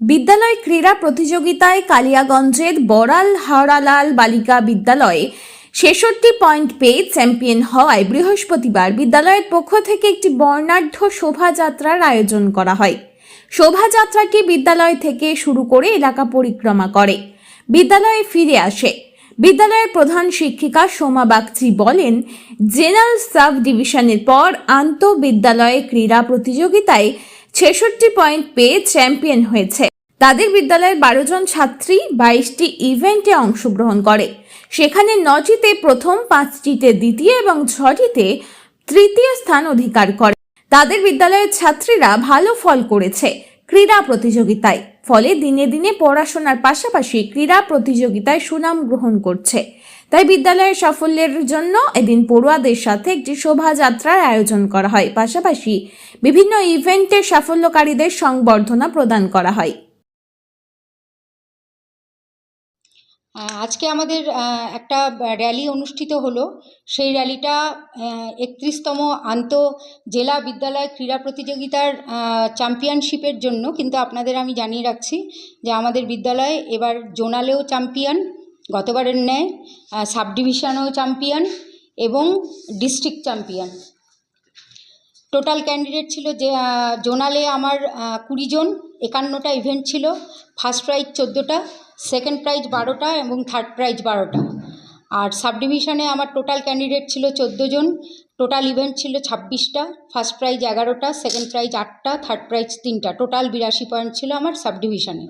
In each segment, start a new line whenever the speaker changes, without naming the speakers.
বিদ্যালয় ক্রীড়া প্রতিযোগিতায় কালিয়াগঞ্জের বড়াল হাওড়ালাল বালিকা বিদ্যালয়ে ছেষট্টি পয়েন্ট পেয়ে চ্যাম্পিয়ন হওয়ায় বৃহস্পতিবার বিদ্যালয়ের পক্ষ থেকে একটি বর্ণাঢ্য শোভাযাত্রার আয়োজন করা হয়। শোভাযাত্রাটি বিদ্যালয় থেকে শুরু করে এলাকা পরিক্রমা করে। বিদ্যালয়ে ফিরে আসে। বিদ্যালয়ের প্রধান শিক্ষিকা সোমা বাগচি বলেন, জেনারেল সাব ডিভিশনের পর আন্তঃবিদ্যালয়ে ক্রীড়া প্রতিযোগিতায় ছেষট্টি পয়েন্ট পেয়ে চ্যাম্পিয়ন হয়েছে। তাদের বিদ্যালয়ের বারো জন ছাত্রী বাইশটি ইভেন্টে অংশগ্রহণ করে। সেখানে নটিতে প্রথম, পাঁচটিতে দ্বিতীয় এবং ছটিতে তৃতীয় স্থান অধিকার করে। তাদের বিদ্যালয়ের ছাত্রীরা ভালো ফল করেছে ক্রীড়া প্রতিযোগিতায়। ফলে দিনে দিনে পড়াশোনার পাশাপাশি ক্রীড়া প্রতিযোগিতায় সুনাম গ্রহণ করছে। তাই বিদ্যালয়ের সাফল্যের জন্য এদিন পড়ুয়াদের সাথে একটি শোভাযাত্রার আয়োজন করা হয়। পাশাপাশি বিভিন্ন ইভেন্টে সাফল্যকারীদের সংবর্ধনা প্রদান করা হয়।
আজকে আমাদের একটা র্যালি অনুষ্ঠিত হলো। সেই র্যালিটা একত্রিশতম আন্ত জেলা বিদ্যালয় ক্রীড়া প্রতিযোগিতার চ্যাম্পিয়নশিপের জন্য। কিন্তু আপনাদের আমি জানিয়ে রাখছি যে আমাদের বিদ্যালয় এবার জোনালেও চ্যাম্পিয়ন গতবারের ন্যায় সাব ডিভিশনেও চ্যাম্পিয়ন এবং ডিস্ট্রিক্ট চ্যাম্পিয়ন টোটাল ক্যান্ডিডেট ছিল যে জোনালে আমার আহ, কুড়ি জন একান্নটা ইভেন্ট ছিল ফার্স্ট প্রাইজ চোদ্দোটা সেকেন্ড প্রাইজ বারোটা এবং থার্ড প্রাইজ বারোটা। আর সাব ডিভিশনে আমার টোটাল ক্যান্ডিডেট ছিল চোদ্দ জন টোটাল ইভেন্ট ছিল ছাব্বিশটা ফার্স্ট প্রাইজ এগারোটা সেকেন্ড প্রাইজ আটটা থার্ড প্রাইজ তিনটা। টোটাল বিরাশি পয়েন্ট ছিল আমার সাব ডিভিশনে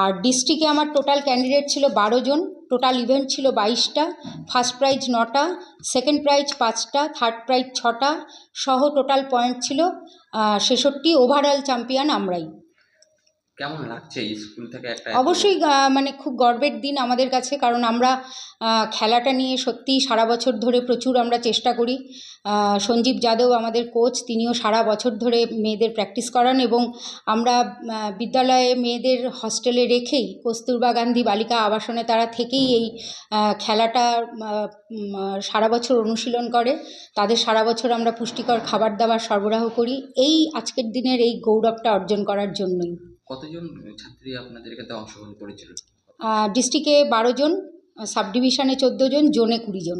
আর ডিস্ট্রিক্টে আমার টোটাল ক্যান্ডিডেট ছিল বারো জন টোটাল ইভেন্ট ছিল বাইশটা ফার্স্ট প্রাইজ নটা সেকেন্ড প্রাইজ পাঁচটা থার্ড প্রাইজ ছটা, সহ টোটাল পয়েন্ট ছিল ছেষট্টি ওভারঅল চ্যাম্পিয়ন আমরাই।
কেমন লাগছে স্কুল থেকে একটা
অবশ্যই মানে খুব গর্বের দিন আমাদের কাছে, কারণ আমরা খেলাটা নিয়ে সত্যিই সারা বছর ধরে প্রচুর আমরা চেষ্টা করি। সঞ্জীব যাদব আমাদের কোচ তিনিও সারা বছর ধরে মেয়েদের প্র্যাকটিস করান এবং আমরা বিদ্যালয়ে মেয়েদের হস্টেলে রেখেই কস্তুরবা গান্ধী বালিকা আবাসনে তারা থেকেই এই খেলাটা সারা বছর অনুশীলন করে। তাদের সারা বছর আমরা পুষ্টিকর খাবার দাবার সরবরাহ করি। এই আজকের দিনের এই গৌরবটা অর্জন করার জন্যই।
কতজন ছাত্রী আপনাদের এখানে অংশগ্রহণ করেছিল?
ডিস্ট্রিক্টে বারো জন সাব ডিভিশনে চোদ্দ জন জোনে কুড়ি জন।